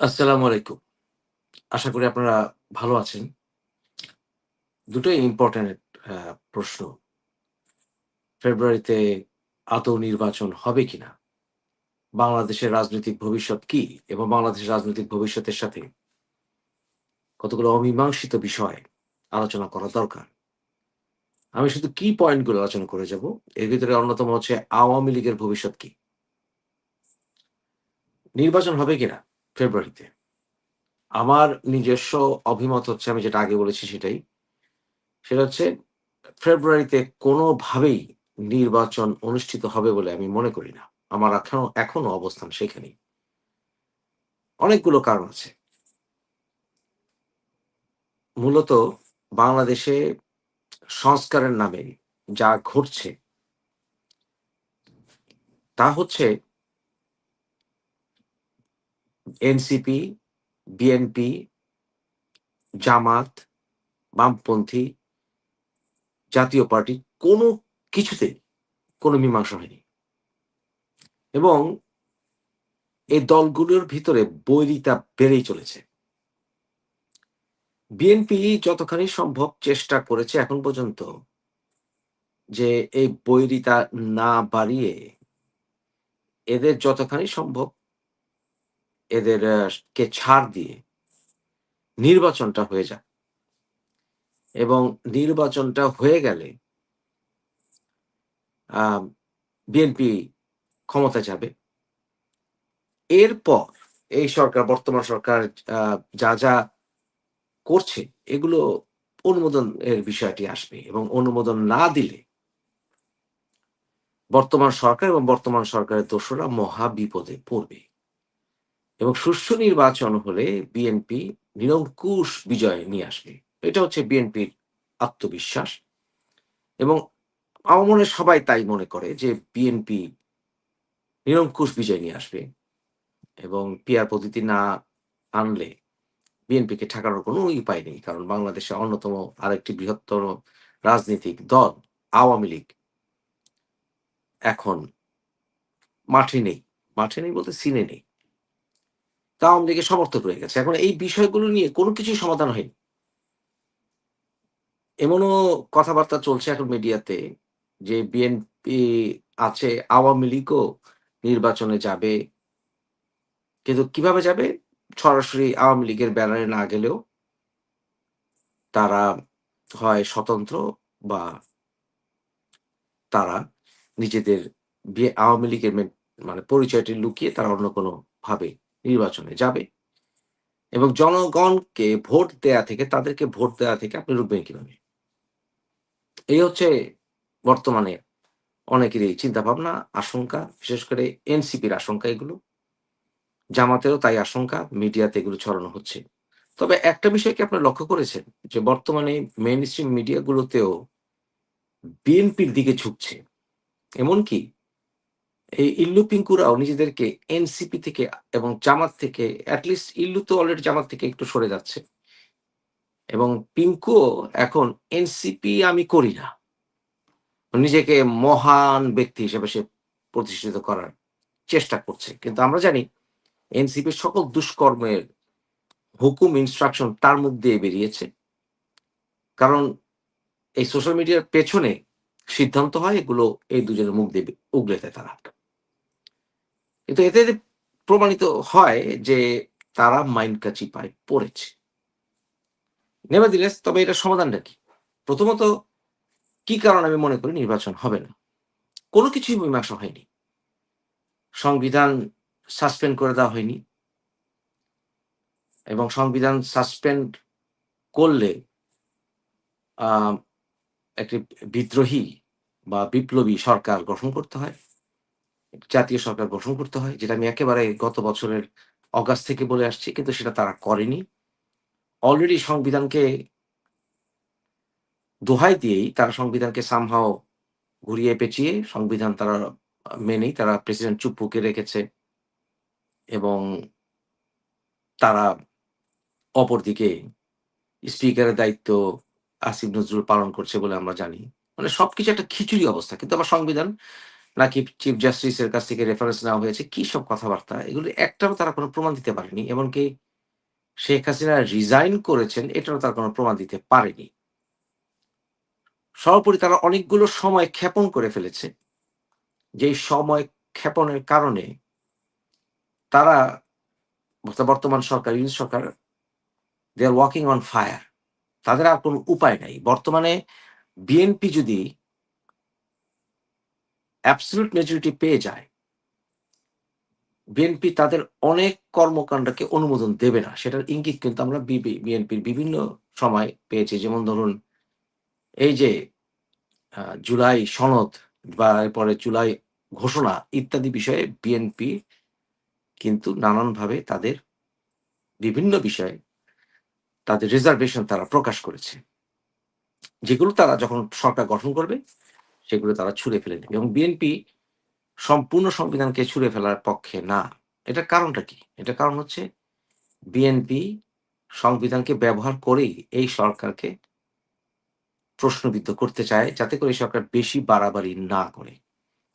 আসসালামু আলাইকুম। আশা করি আপনারা ভালো আছেন। দুটোই ইম্পোর্টেন্ট প্রশ্ন। ফেব্রুয়ারিতে আদৌ নির্বাচন হবে কিনা? বাংলাদেশের রাজনৈতিক ভবিষ্যৎ কি? এবং বাংলাদেশের রাজনৈতিক ভবিষ্যতের সাথে কতগুলো অমীমাংসিত বিষয় আলোচনা করা দরকার। আমি শুধু কি পয়েন্টগুলো আলোচনা করে যাব। এর ভিতরে অন্যতম হচ্ছে আওয়ামী লীগের ভবিষ্যৎ কি? নির্বাচন হবে কিনা ফেব্রুয়ারিতে? আমার নিজস্ব অভিমত হচ্ছে, আমি যেটা আগে বলেছি সেটাই। সেটা হচ্ছে, ফেব্রুয়ারিতে কোনোভাবেই নির্বাচন অনুষ্ঠিত হবে বলে আমি মনে করি না। আমার এখনও এখনও অবস্থান সেখানেই। অনেকগুলো কারণ আছে। মূলত বাংলাদেশে সংস্কারের নামে যা ঘটছে, তা হচ্ছে এনসিপি, বিএনপি, জামাত, বামপন্থী, জাতীয় পার্টি কোনো কিছুতে কোনো মীমাংসা হয়নি। এবং এই দলগুলোর ভিতরে বৈরিতা বেড়েই চলেছে। বিএনপি যতখানি সম্ভব চেষ্টা করেছে এখন পর্যন্ত যে এই বৈরিতা না বাড়িয়ে এদের যতখানি সম্ভব এদের কে ছাড় দিয়ে নির্বাচনটা হয়ে যাক। এবং নির্বাচনটা হয়ে গেলে বিএনপি ক্ষমতায় যাবে। এরপর এই সরকার বর্তমান সরকার যা, যা করছে এগুলো অনুমোদন এর বিষয়টি আসবে এবং অনুমোদন না দিলে বর্তমান সরকার এবং বর্তমান সরকারের দোষরা মহা বিপদে পড়বে। এবং সুষ্ঠু নির্বাচন হলে বিএনপি নিরঙ্কুশ বিজয় নিয়ে আসবে। এটা হচ্ছে বিএনপির আত্মবিশ্বাস। এবং আমার সবাই তাই মনে করে যে বিএনপি নিরঙ্কুশ বিজয় নিয়ে আসবে। এবং পিয়ার পদ্ধতি না আনলে বিএনপিকে ঠেকানোর কোনো উপায় নেই। কারণ বাংলাদেশে অন্যতম আরেকটি বৃহত্তর রাজনৈতিক দল আওয়ামী লীগ এখন মাঠে নেই। মাঠে নেই বলতে সিনে নেই। তা আওয়ামী লীগের সমর্থক রয়ে গেছে। এখন এই বিষয়গুলো নিয়ে কোনো কিছুই সমাধান হয়নি। এমনও কথাবার্তা চলছে এখন মিডিয়াতে যে বিএনপি আছে, আওয়ামী লীগও নির্বাচনে যাবে। কিন্তু কীভাবে যাবে? সরাসরি আওয়ামী লীগের ব্যানারে না গেলেও তারা হয় স্বতন্ত্র বা তারা নিজেদের আওয়ামী লীগের মানে পরিচয়টি লুকিয়ে তারা অন্য কোনো ভাবে নির্বাচনে যাবে। এবং জনগণকে ভোট দেয়া থেকে তাদেরকে ভোট দেওয়া থেকে আপনি রুখবেন কীভাবে? এই হচ্ছে বর্তমানে অনেকেরই চিন্তাভাবনা, আশঙ্কা, বিশেষ করে এনসিপির আশঙ্কা এগুলো। জামাতেরও তাই আশঙ্কা, মিডিয়াতে এগুলো ছড়ানো হচ্ছে। তবে একটা বিষয় কি আপনারা লক্ষ্য করেছেন? যে বর্তমানে মেইনস্ট্রিম স্ট্রিম মিডিয়াগুলোতেও বিএনপির দিকে ঝুঁকছে। এমনকি এই ইল্লু পিঙ্কুরাও নিজেদেরকে এনসিপি থেকে এবং জামাত থেকে এট লিস্ট ইল্লু তো অলরেডি জামাত থেকে একটু সরে যাচ্ছে। এবং পিঙ্কু এখন এনসিপি আমি করি না। নিজেকে মহান ব্যক্তি হিসেবে সে প্রতিষ্ঠিত করার চেষ্টা করছে। কিন্তু আমরা জানি এনসিপির সকল দুষ্কর্মের হুকুম ইনস্ট্রাকশন তার মুখ দিয়ে বেরিয়েছে। কারণ এই সোশ্যাল মিডিয়ার পেছনে সিদ্ধান্ত হয় এগুলো এই দুজনের মুখ দিয়ে উগলে দেয় তারা। কিন্তু এতে প্রমাণিত হয় যে তারা মাইনকা চিপায় পড়েছে। নেভারদিলেস তবে এটার সমাধানটা কি? প্রথমত, কি কারণে আমি মনে করি নির্বাচন হবে না? কোনো কিছুই মীমাংসা হয়নি। সংবিধান সাসপেন্ড করে দেওয়া হয়নি। এবং সংবিধান সাসপেন্ড করলে একটি বিদ্রোহী বা বিপ্লবী সরকার গঠন করতে হয়। জাতীয় সরকার গঠন করতে হয়। যেটা আমি একেবারে গত বছরের অগাস্ট থেকে বলে আসছি। কিন্তু সেটা তারা করেনি। অলরেডি সংবিধানকে দোহাই দিয়েই তারা সংবিধানকে সামহাও ঘুরিয়ে পেঁচিয়ে সংবিধান তারা মেনেই তারা প্রেসিডেন্ট চুপ্পুকে রেখেছে। এবং তারা অপরদিকে স্পিকারের দায়িত্ব আসিফ নজরুল পালন করছে বলে আমরা জানি। মানে সবকিছু একটা খিচুড়ি অবস্থা। কিন্তু আমার সংবিধান নাকি চিফ জাস্টিসের কাছ থেকে রেফারেন্স নেওয়া হয়েছে? কি সব কথাবার্তা? এগুলো একটাও তারা কোনো প্রমাণ দিতে পারেনি, এমনকি শেখ হাসিনা রিজাইন করেছেন, এটারও তার কোনো প্রমাণ দিতে পারেনি। সর্বোপরি তারা অনেকগুলো সময় ক্ষেপণ করে ফেলেছে। যে সময় ক্ষেপণের কারণে তারা বর্তমান সরকার, unit Sarkar they are walking on fire তাদের আর কোনো উপায় নাই। বর্তমানে বিএনপি যদি অ্যাবসলিউট মেজরিটি পেয়ে যায় বিএনপি তাদের অনেক কর্মকাণ্ডকে অনুমোদন দেবে না। সেটার ইঙ্গিত কিন্তু আমরা বিএনপির বিভিন্ন সময় পেয়েছি। যেমন ধরুন, এই যে জুলাই সনদ বা এরপরে জুলাই ঘোষণা ইত্যাদি বিষয়ে বিএনপি কিন্তু নানানভাবে তাদের বিভিন্ন বিষয়ে তাদের রিজার্ভেশন তারা প্রকাশ করেছে। যেগুলো তারা যখন সরকার গঠন করবে সেগুলো তারা ছুঁড়ে ফেলে দেবে এবং বিএনপি সম্পূর্ণ সংবিধানকে ছুঁড়ে ফেলার পক্ষে না। এটার কারণটা কি? এটা কারণ হচ্ছে বিএনপি সংবিধানকে ব্যবহার করেই এই সরকারকে প্রশ্নবিদ্ধ করতে চায়, যাতে করে সরকার বেশি বাড়াবাড়ি না করে।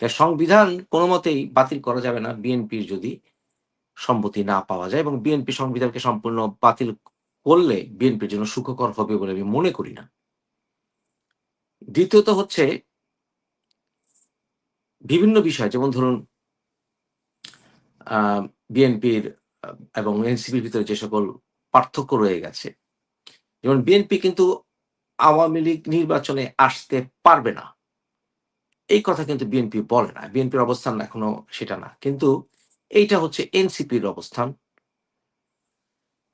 তাই সংবিধান কোনো মতেই বাতিল করা যাবে না, বিএনপির যদি সম্মতি না পাওয়া যায় এবং বিএনপি সংবিধানকে সম্পূর্ণ বাতিল করলে বিএনপির জন্য সুখকর হবে বলে আমি মনে করি না। দ্বিতীয়ত হচ্ছে বিভিন্ন বিষয়, যেমন ধরুন বিএনপির এবং এনসিপির ভিতরে যে সকল পার্থক্য রয়ে গেছে। যেমন বিএনপি কিন্তু আওয়ামী লীগ নির্বাচনে আসতে পারবে না। এই কথা কিন্তু বিএনপি বলে না। বিএনপির অবস্থান এখনও সেটা না। কিন্তু এইটা হচ্ছে এনসিপির অবস্থান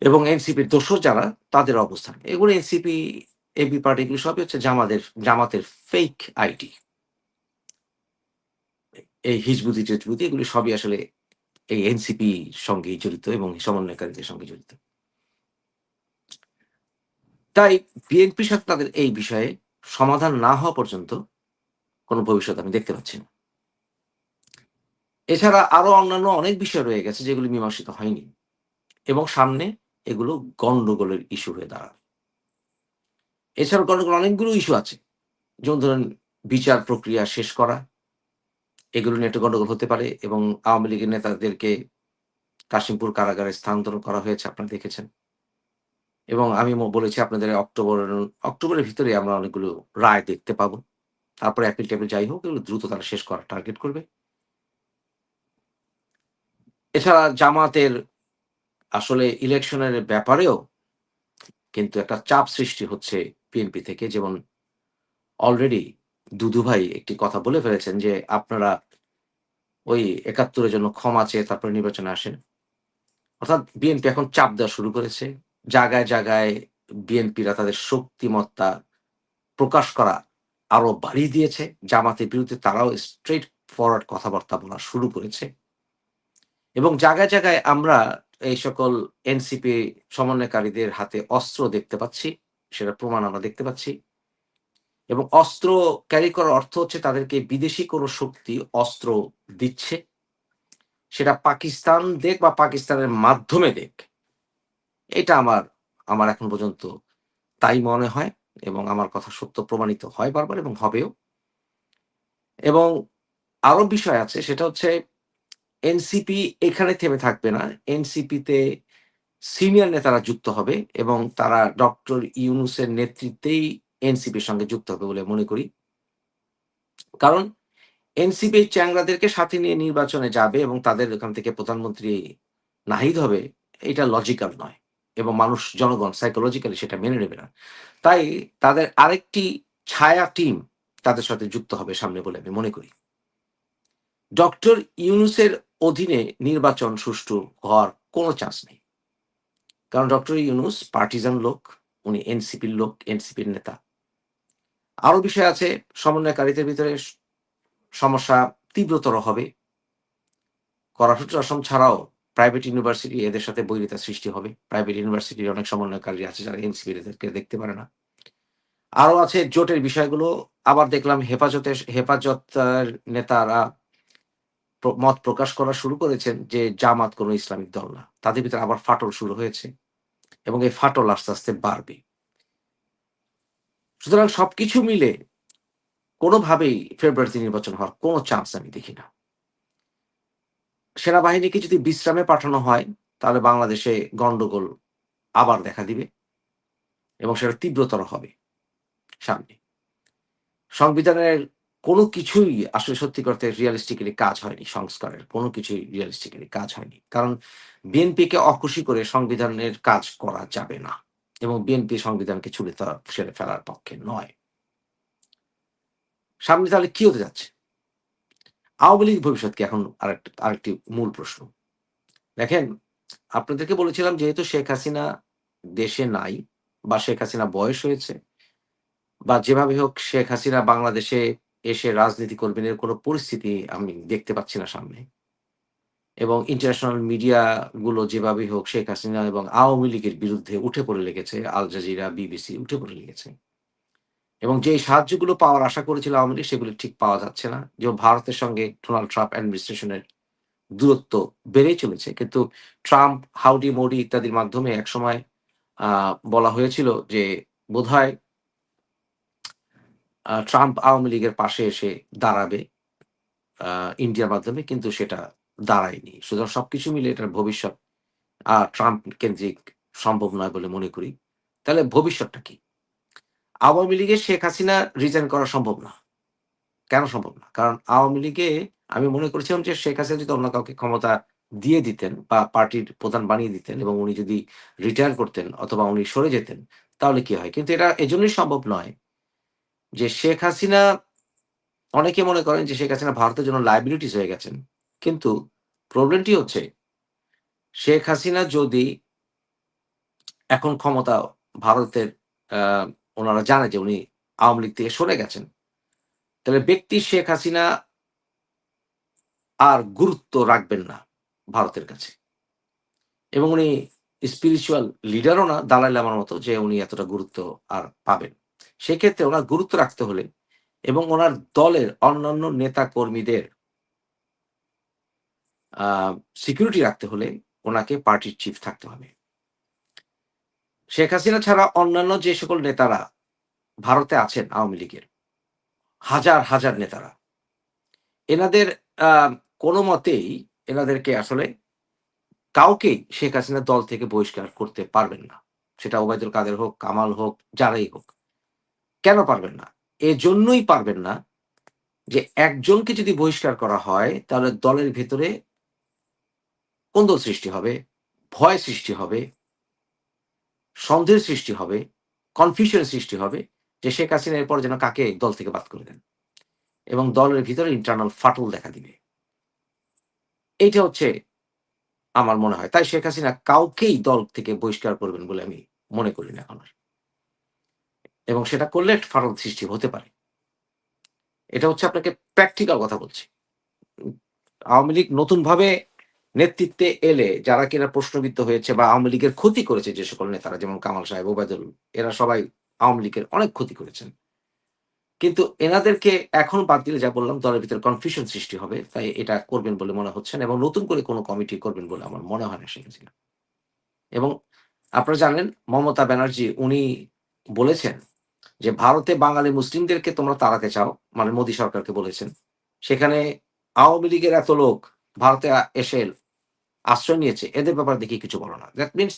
এবং এনসিপির দোষর যারা, তাদের অবস্থান। এগুলো এনসিপি এবি পার্টি, এগুলো সবই হচ্ছে জামাদের জামাতের ফেক আইটি এই হিজবুদি টেজবুদি এগুলি সবই আসলে এই এনসিপি সঙ্গে জড়িত এবং সমন্বয়কারীদের সঙ্গে জড়িত। তাই বিএনপির সাথে তাদের এই বিষয়ে সমাধান না হওয়া পর্যন্ত কোনো ভবিষ্যৎ আমি দেখতে পাচ্ছি না। এছাড়া আরও অন্যান্য অনেক বিষয় রয়ে গেছে যেগুলি মীমাংসিত হয়নি এবং সামনে এগুলো গন্ডগোলের ইস্যু হয়ে দাঁড়াবে। এছাড়াও গন্ডগোল অনেকগুলো ইস্যু আছে। যেমন ধরেন বিচার প্রক্রিয়া শেষ করা এগুলো নিয়ে একটা গন্ডগোল হতে পারে এবং আওয়ামী লীগের নেতাদেরকে কাশিমপুর কারাগারে স্থানান্তর করা হয়েছে, আপনারা দেখেছেন। এবং আমি বলেছি আপনাদের অক্টোবর, অক্টোবরের ভিতরে আমরা অনেকগুলো রায় দেখতে পাবো। তারপরে অ্যাপিল টেবিল যাই হোক, এগুলো দ্রুত তারা শেষ করার টার্গেট করবে। এছাড়া জামাতের আসলে ইলেকশনের ব্যাপারেও কিন্তু একটা চাপ সৃষ্টি হচ্ছে বিএনপি থেকে, যেমন অলরেডি দুদু ভাই একটি কথা বলে ফেলেছেন যে আপনারা ওই একাত্তরের জন্য ক্ষমা চেয়ে তারপরে নির্বাচনে আসেন। অর্থাৎ বিএনপি এখন চাপ দেওয়া শুরু করেছে। জায়গায় জায়গায় বিএনপিরা তাদের শক্তিমত্তা প্রকাশ করা আরও বাড়িয়ে দিয়েছে। জামাতের বিরুদ্ধে তারাও স্ট্রেট ফরওয়ার্ড কথাবার্তা বলা শুরু করেছে। এবং জায়গায় জায়গায় আমরা এই সকল এনসিপি সমন্বয়কারীদের হাতে অস্ত্র দেখতে পাচ্ছি। সেটা প্রমাণ আমরা দেখতে পাচ্ছি। এবং অস্ত্র ক্যারি করার অর্থ হচ্ছে তাদেরকে বিদেশি কোনো শক্তি, অস্ত্র দিচ্ছে। সেটা পাকিস্তান দেখ বা পাকিস্তানের মাধ্যমে দেখ। এটা আমার আমার এখন পর্যন্ত তাই মনে হয় এবং আমার কথা সত্য প্রমাণিত হয় বারবার এবং হবেও। এবং আরও বিষয় আছে, সেটা হচ্ছে এনসিপি এখানে থেমে থাকবে না। এনসিপিতে সিনিয়র নেতারা যুক্ত হবে এবং তারা ডক্টর ইউনুসের নেতৃত্বেই এনসিপির সঙ্গে যুক্ত হবে বলে মনে করি। কারণ এনসিপি চ্যাংরাদেরকে সাথে নিয়ে নির্বাচনে যাবে এবং তাদের ওখান থেকে প্রধানমন্ত্রী নাহিদ হবে, এটা লজিক্যাল নয় এবং মানুষ, জনগণ সাইকোলজিক্যালি সেটা মেনে নেবে না। তাই তাদের আরেকটি ছায়া টিম তাদের সাথে যুক্ত হবে সামনে বলে আমি মনে করি। ডক্টর ইউনুসের অধীনে নির্বাচন সুষ্ঠু হওয়ার কোনো চান্স নেই। কারণ ডক্টর ইউনুস পার্টিজান লোক, উনি এনসিপির লোক, এনসিপির নেতা। আরও বিষয় আছে, সমন্বয়কারীদের ভিতরে সমস্যা তীব্রতর হবে। করাসূত্র অসম ছাড়াও প্রাইভেট ইউনিভার্সিটি এদের সাথে বৈরিতা সৃষ্টি হবে। প্রাইভেট ইউনিভার্সিটির অনেক সমন্বয়কারী আছে যারা এনসিপি এদেরকে দেখতে পারে না। আরও আছে জোটের বিষয়গুলো। আবার দেখলাম হেফাজতের হেফাজত নেতারা মত প্রকাশ করা শুরু করেছেন যে জামাত কোনো ইসলামিক দল না। তাদের ভিতরে আবার ফাটল শুরু হয়েছে এবং এই ফাটল আস্তে আস্তে বাড়বে। সুতরাং সবকিছু মিলে কোনোভাবেই ফেব্রুয়ারিতে নির্বাচন হওয়ার কোনো চান্স আমি দেখি না। সেনাবাহিনীকে যদি বিশ্রামে পাঠানো হয়, তাহলে বাংলাদেশে গন্ডগোল আবার দেখা দিবে এবং সেটা তীব্রতর হবে সামনে। সংবিধানের কোনো কিছুই আসলে সত্যি করতে রিয়ালিস্টিক্যালি কাজ হয়নি, সংস্কারের কোনো কিছুই রিয়ালিস্টিক্যালি কাজ হয়নি। কারণ বিএনপিকে অখুশি করে সংবিধানের কাজ করা যাবে না। এবং বিএনপি সংবিধানকে ছুড়ে ছেড়ে ফেলার পক্ষে নয়। সামনে তাহলে কি হতে যাচ্ছে? আওয়ামী লীগ ভবিষ্যৎ কি এখন আরেকটি আরেকটি মূল প্রশ্ন? দেখেন, আপনাদেরকে বলেছিলাম যেহেতু শেখ হাসিনা দেশে নাই বা শেখ হাসিনা বয়স হয়েছে বা যেভাবে হোক শেখ হাসিনা বাংলাদেশে এসে রাজনীতি করবেন এর কোনো পরিস্থিতি আমি দেখতে পাচ্ছি না সামনে। এবং ইন্টারন্যাশনাল মিডিয়াগুলো যেভাবেই হোক, শেখ হাসিনা এবং আওয়ামী লীগের বিরুদ্ধে উঠে পড়ে লেগেছে, আল জাজিরা বিবিসি উঠে পড়ে লেগেছে। এবং যে সাহায্যগুলো পাওয়ার আশা করেছিল আওয়ামী লীগ, সেগুলি ঠিক পাওয়া যাচ্ছে না। যে ভারতের সঙ্গে ডোনাল্ড ট্রাম্প অ্যাডমিনিস্ট্রেশনের দূরত্ব বেড়েই চলেছে। কিন্তু ট্রাম্প হাউডি মোডি ইত্যাদির মাধ্যমে একসময় বলা হয়েছিল যে বোধহয় ট্রাম্প আওয়ামী লীগের পাশে এসে দাঁড়াবে ইন্ডিয়ার মাধ্যমে। কিন্তু সেটা দাঁড়ায়নি। সুতরাং সবকিছু মিলে এটার ভবিষ্যৎ আর ট্রাম্প কেন্দ্রিক সম্ভব নয় বলে মনে করি। তাহলে ভবিষ্যৎটা কি? আওয়ামী লীগে শেখ হাসিনা রিজাইন করা সম্ভব না। কেন সম্ভব না? কারণ আওয়ামী লীগে আমি মনে করেছিলাম যে শেখ হাসিনা যদি অন্য কাউকে ক্ষমতা দিয়ে দিতেন বা পার্টির প্রধান বানিয়ে দিতেন এবং উনি যদি রিটায়ার করতেন অথবা উনি সরে যেতেন, তাহলে কি হয়? কিন্তু এটা এজন্যই সম্ভব নয় যে শেখ হাসিনা, অনেকে মনে করেন যে শেখ হাসিনা ভারতের জন্য লাইবিলিটিস হয়ে গেছেন। কিন্তু প্রবলেমটি হচ্ছে, শেখ হাসিনা যদি এখন ক্ষমতা ভারতের ওনারা জানে যে উনি আওয়ামী লীগ থেকে সরে গেছেন, তাহলে ব্যক্তি শেখ হাসিনা আর গুরুত্ব রাখবেন না ভারতের কাছে। এবং উনি স্পিরিচুয়াল লিডারও না, দালাই লামার মতো, যে উনি এতটা গুরুত্ব আর পাবেন। সেক্ষেত্রে ওনার গুরুত্ব রাখতে হলে এবং ওনার দলের অন্যান্য নেতা কর্মীদের সিকিউরিটি রাখতে হলে ওনাকে পার্টির চিফ থাকতে হবে। শেখ হাসিনা ছাড়া অন্যান্য যে সকল নেতারা ভারতে আছেন আওয়ামী লীগের, হাজার হাজার নেতারা, এনাদের কোনো মতেই এনাদেরকে আসলে কাউকেই শেখ হাসিনা দল থেকে বহিষ্কার করতে পারবেন না। সেটা ওবায়দুল কাদের হোক, কামাল হোক, যারাই হোক, কেন পারবেন না? এজন্যই পারবেন না যে একজনকে যদি বহিষ্কার করা হয়, তাহলে দলের ভেতরে কোন্দল সৃষ্টি হবে, ভয় সৃষ্টি হবে, সন্দেহের সৃষ্টি হবে কনফিউশন সৃষ্টি হবে যে শেখ হাসিনা এরপর যেন কাকে দল থেকে বাদ করে দেন এবং দলের ভিতরে ইন্টারনাল ফাটল দেখা দিবে। এইটা হচ্ছে আমার মনে হয়। তাই শেখ হাসিনা কাউকেই দল থেকে বহিষ্কার করবেন বলে আমি মনে করি না এখন এবং সেটা করলে ফাটল সৃষ্টি হতে পারে। এটা হচ্ছে আপনাকে প্র্যাকটিক্যাল কথা বলছি। আওয়ামী লীগ নতুন ভাবে নেতৃত্বে এলে যারা কিনা প্রশ্নবিদ্ধ হয়েছে বা আওয়ামী লীগের ক্ষতি করেছে যে সকল নেতারা, যেমন কামাল সাহেব, ওবায়দুল, এরা সবাই আওয়ামী লীগের অনেক ক্ষতি করেছেন। কিন্তু এনাদেরকে এখন বাদ দিলে যা বললাম, দলের ভিতরে কনফিউশন সৃষ্টি হবে, তাই এটা করবেন বলে মনে হচ্ছে না এবং নতুন করে কোনো কমিটি করবেন বলে আমার মনে হয় না হাসিনা। এবং আপনারা জানেন, মমতা ব্যানার্জি উনি বলেছেন যে, ভারতে বাঙালি মুসলিমদেরকে তোমরা তাড়াতে চাও। মানে মোদী সরকারকে বলেছেন। সেখানে আওয়ামী লীগের এত লোক ভারতে এসে আশ্রয় নিয়েছে। এদের ব্যাপারে দেখি কিছু বলো না। দ্যাট মিনস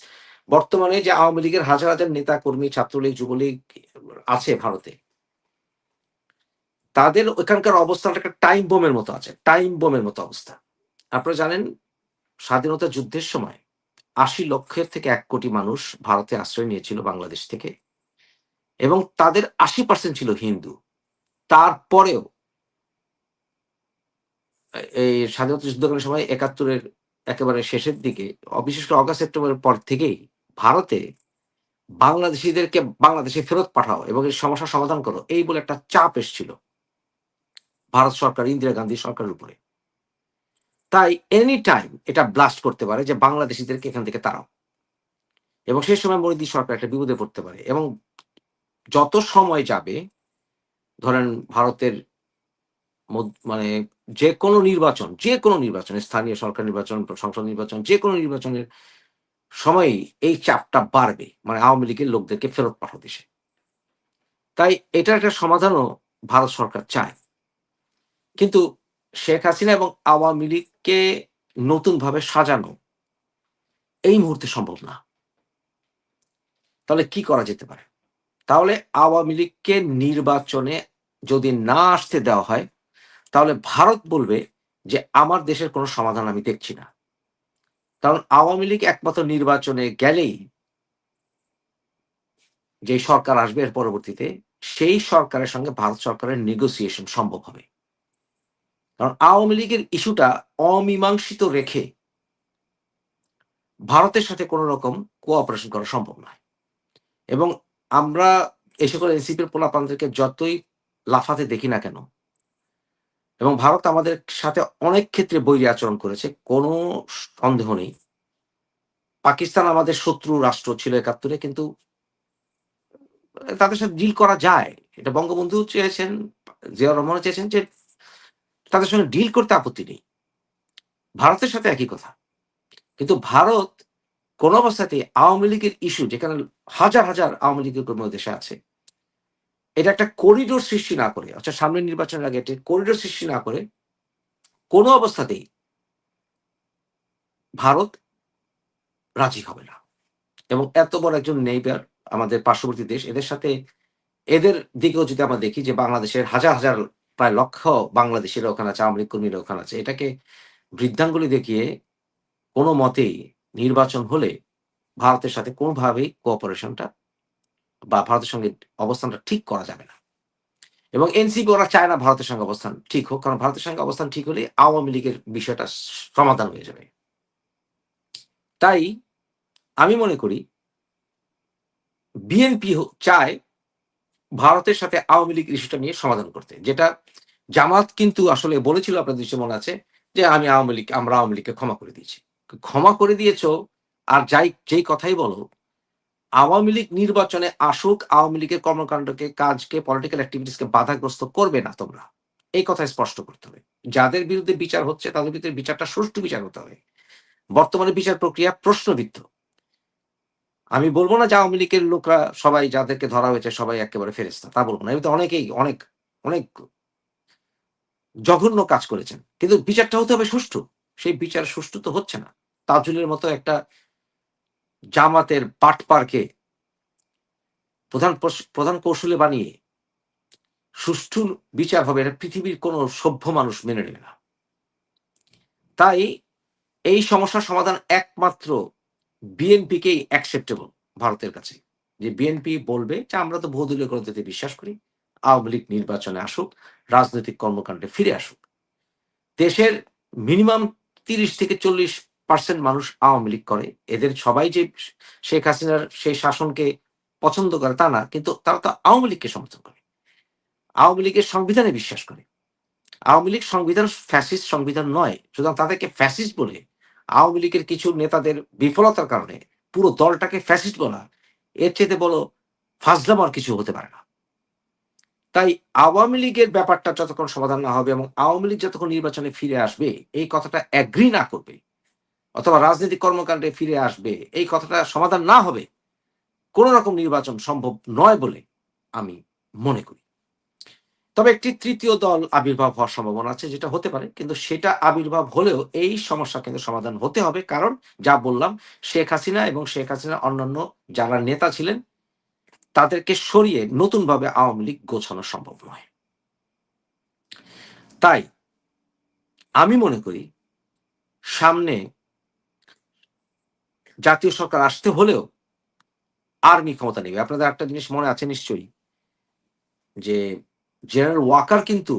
বর্তমানে যে আওয়ামী লীগের হাজার হাজার নেতা, কর্মী, ছাত্রলীগ, যুবলীগ আছে ভারতে। তাদের ওখানকার অবস্থাটা একটা টাইম বোমের মতো আছে। টাইম বোমের মতো অবস্থা। আপনারা জানেন, স্বাধীনতা যুদ্ধের সময় আশি লক্ষের থেকে এক কোটি মানুষ ভারতে আশ্রয় নিয়েছিল বাংলাদেশ থেকে এবং তাদের আশি পার্সেন্ট ছিল হিন্দু। তারপরেও এই স্বাধীনতা যুদ্ধকালীন সময় একাত্তরের একেবারে শেষের দিকে, বিশেষ করে অগাস্ট, সেপ্টেম্বরের পর থেকেই ভারতে বাংলাদেশিদেরকে বাংলাদেশে ফেরত পাঠাও এবং এই সমস্যার সমাধান করো এই বলে একটা চাপ এসেছিল ভারত সরকার, ইন্দিরা গান্ধী সরকারের উপরে। তাই এনি টাইম এটা ব্লাস্ট করতে পারে যে বাংলাদেশিদেরকে এখান থেকে তাড়াও। এবং সেই সময় মোদী সরকার একটা বিপদে পড়তে পারে এবং যত সময় যাবে, ধরেন ভারতের মানে যে কোনো নির্বাচন যে কোনো নির্বাচন, স্থানীয় সরকার নির্বাচন, সংসদ নির্বাচন যে কোনো নির্বাচনের সময়ই এই চাপটা বাড়বে। মানে আওয়ামী লীগের লোকদেরকে ফেরত পাঠাও দেশে তাই এটা একটা সমাধানও ভারত সরকার চায়। কিন্তু শেখ হাসিনা এবং আওয়ামী লীগকে নতুনভাবে সাজানো এই মুহূর্তে সম্ভব না। তাহলে কি করা যেতে পারে? তাহলে আওয়ামী লীগকে নির্বাচনে যদি না আসতে দেওয়া হয় তাহলে ভারত বলবে যে আমার দেশের কোনো সমাধান আমি দেখছি না। কারণ আওয়ামী লীগ একমাত্র নির্বাচনে গেলেই যে সরকার আসবে এর পরবর্তীতে, সেই সরকারের সঙ্গে ভারত সরকারের নেগোসিয়েশন সম্ভব হবে। কারণ আওয়ামী লীগের ইস্যুটা অমীমাংসিত রেখে ভারতের সাথে কোনো রকম কোঅপারেশন করা সম্ভব নয়। এবং আমরা এ সকল এনসিপির পোলাপানদেরকে যতই লাফাতে দেখি না কেন এবং ভারত আমাদের সাথে অনেক ক্ষেত্রে বৈরী আচরণ করেছে, কোনো সন্দেহ নেই। পাকিস্তান আমাদের শত্রু, রাষ্ট্র ছিল একাত্তরে, কিন্তু তাদের সাথে ডিল করা যায়। এটা বঙ্গবন্ধু চেয়েছেন জিয়া রহমান চেয়েছেন যে তাদের সঙ্গে ডিল করতে আপত্তি নেই। ভারতের সাথে একই কথা। কিন্তু ভারত কোন অবস্থাতে আওয়ামী লীগের ইস্যু যেখানে হাজার হাজার আওয়ামী লীগের কর্মী দেশে আছে এটা একটা করিডোর সৃষ্টি না করে অর্থাৎ সামনের নির্বাচনের আগে একটি করিডোর সৃষ্টি না করে, কোনো অবস্থাতেই ভারত রাজি হবে না। এবং এত বড় একজন নেইবার আমাদের পার্শ্ববর্তী দেশ, এদের সাথে এদের দিকেও যদি আমরা দেখি যে বাংলাদেশের হাজার হাজার, প্রায় লক্ষ বাংলাদেশের ওখানে আছে, আওয়ামী কর্মীরা ওখানে আছে, এটাকে বৃদ্ধাঙ্গুলি দেখিয়ে কোনো মতেই নির্বাচন হলে ভারতের সাথে কোনোভাবেই কোঅপারেশনটা বা ভারতের সঙ্গে অবস্থানটা ঠিক করা যাবে না। এবং এনসিপি ওরা চায় না ভারতের সঙ্গে অবস্থান ঠিক হোক, কারণ ভারতের সঙ্গে অবস্থান ঠিক হলে আওয়ামী লীগের বিষয়টা সমাধান হয়ে যাবে। তাই আমি মনে করি বিএনপি চায় ভারতের সাথে আওয়ামী লীগ ইস্যুটা নিয়ে সমাধান করতে। যেটা জামাত কিন্তু আসলে বলেছিল, আপনাদের দৃশ্য মনে আছে, যে আমি আওয়ামী লীগ, আমরা আওয়ামী লীগকে ক্ষমা করে দিয়েছি। ক্ষমা করে দিয়েছ, আর যাই, যেই কথাই বলো আওয়ামী লীগ নির্বাচনে আসুক, আওয়ামী লীগের কর্মকাণ্ডকে, কাজকে পলিটিক্যাল অ্যাক্টিভিটিসকে বাধাগ্রস্ত করবে না তোমরা। এই কথা স্পষ্ট করতে হবে। যাদের বিরুদ্ধে বিচার হচ্ছে, তাদের বিরুদ্ধে বিচারটা সুষ্ঠু বিচার হতে হবে। বর্তমানে বিচার প্রক্রিয়া প্রশ্নবিদ্ধ। আমি বলব না যে আওয়ামী লীগের লোকরা সবাই যাদেরকে ধরা হয়েছে সবাই একেবারে ফেরেস্তা তা বলব না। এমনিতে অনেকেই, অনেক অনেক জঘন্য কাজ করেছেন। কিন্তু বিচারটা হতে হবে সুষ্ঠু। সেই বিচার সুষ্ঠু তো হচ্ছে না। তাজুলের মতো একটা জামাতের পাটপারকে প্রধান প্রধান কৌশলে বানিয়ে সুষ্ঠু বিচার হবে, এটা পৃথিবীর কোন সভ্য মানুষ মেনে নেবে না। তাই এই সমস্যার সমাধান একমাত্র বিএনপিকেই অ্যাকসেপ্টেবল ভারতের কাছে। যে বিএনপি বলবে যে, আমরা তো বহুদলীয় গণতন্ত্রে বিশ্বাস করি, আওয়ামী লীগ নির্বাচনে আসুক, রাজনৈতিক কর্মকাণ্ডে ফিরে আসুক। দেশের মিনিমাম তিরিশ থেকে চল্লিশ পার্সেন্ট মানুষ আওয়ামী লীগ করে। এদের সবাই যে শেখ হাসিনার সেই শাসনকে পছন্দ করে তা না, কিন্তু তারা তো আওয়ামী লীগকে সমর্থন করে। আওয়ামী লীগের সংবিধানে বিশ্বাস করে। আওয়ামী লীগ সংবিধান ফ্যাসিস্ট সংবিধান নয়, সুতরাং তাদেরকে ফ্যাসিস্ট বলে আওয়ামী লীগের কিছু নেতাদের বিফলতার কারণে পুরো দলটাকে ফ্যাসিস্ট বলা, এর চেয়ে বলো ফাজলাম আর কিছু হতে পারে না। তাই আওয়ামী লীগের ব্যাপারটা যতক্ষণ সমাধান না হবে এবং আওয়ামী লীগ যতক্ষণ নির্বাচনে ফিরে আসবে, এই কথাটা অ্যাগ্রি না করবে অথবা রাজনৈতিক কর্মকাণ্ডে ফিরে আসবে, এই কথাটা সমাধান না হবে, কোন রকম নির্বাচন সম্ভব নয় বলে আমি মনে করি। তবে একটি তৃতীয় দল আবির্ভাব হওয়ার সম্ভাবনা আছে, যেটা হতে পারে, কিন্তু সেটা আবির্ভাব হলেও এই সমস্যা কিন্তু সমাধান হতে হবে, কারণ যা বললাম, শেখ হাসিনা এবং শেখ হাসিনা অন্যান্য যারা নেতা ছিলেন, তাদেরকে সরিয়ে নতুনভাবে আওয়ামী লীগ গোছানো সম্ভব নয়। তাই আমি মনে করি, সামনে জাতীয় সরকার আসতে হলেও আর্মি ক্ষমতা নেবে আপনাদের একটা জিনিস মনে আছে নিশ্চয়ই, যে জেনারেল ওয়াকার কিন্তু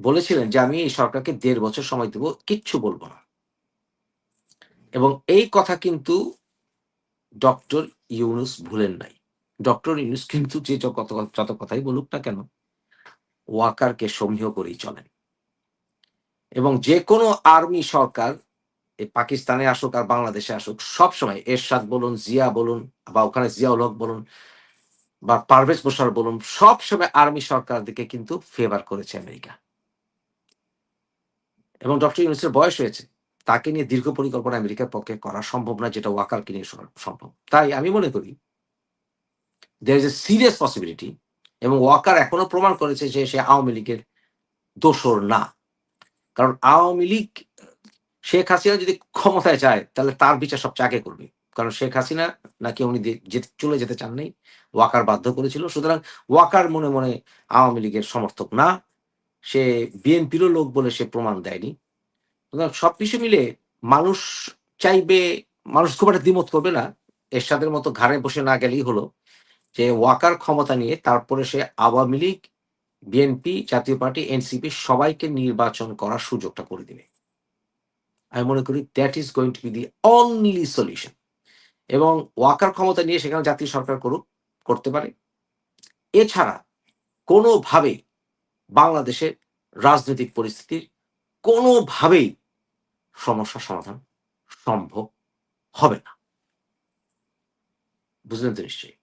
বলেছিলেন যে আমি এই সরকারকে দেড় বছর সময় দেব, কিচ্ছু বলব না। এবং এই কথা কিন্তু ডক্টর ইউনুস ভুলেন নাই। ডক্টর ইউনুস কিন্তু যে যত যত কথাই বলুক না কেন, ওয়াকারকে সমীহ করেই চলেন। এবং যে কোনো আর্মি সরকার পাকিস্তানে আসুক আর বাংলাদেশে আসুক, সবসময় এরশাদ বলুন, জিয়া বলুন বা ওখানে জিয়াউল হক বলুন বা পারভেজ মোশার বলুন, সবসময় আর্মি সরকার দিকে কিন্তু ফেভার করেছে আমেরিকা। এবং ডক্টর ইউনুসের বয়স হয়েছে, তাকে নিয়ে দীর্ঘ পরিকল্পনা আমেরিকার পক্ষে করা সম্ভব না, যেটা ওয়াকারকে নিয়ে সম্ভব। তাই আমি মনে করি there is a serious possibility এবং ওয়াকার এখনও প্রমাণ করেছে যে সে আওয়ামী লীগের দোসর না। কারণ আওয়ামী লীগ শেখ হাসিনা যদি ক্ষমতায় যায়, তাহলে তার বিচার সবচেয়ে আগে করবে। কারণ শেখ হাসিনা নাকি উনি চলে যেতে চান নাই ওয়াকার বাধ্য করেছিল। সুতরাং ওয়াকার মনে মনে আওয়ামী লীগের সমর্থক না। সে বিএনপিরও লোক বলে সে প্রমাণ দেয়নি। সুতরাং সবকিছু মিলে মানুষ চাইবে, মানুষ খুব একটা দ্বিমত করবে না। এরশাদের মতো ঘাড়ে বসে না গেলেই হলো যে ওয়াকার ক্ষমতা নিয়ে তারপরে সে আওয়ামী লীগ, বিএনপি, জাতীয় পার্টি, এনসিপি সবাইকে নির্বাচন করার সুযোগটা করে দিবে। আমি মনে করি that is going to be the only solution এবং ওয়াকার ক্ষমতা নিয়ে সেখানে জাতীয় সরকার করুক, করতে পারে। এছাড়া কোনোভাবে বাংলাদেশের রাজনৈতিক পরিস্থিতির কোনোভাবেই সমস্যা সমাধান সম্ভব হবে না। বুঝলেন তো নিশ্চয়ই?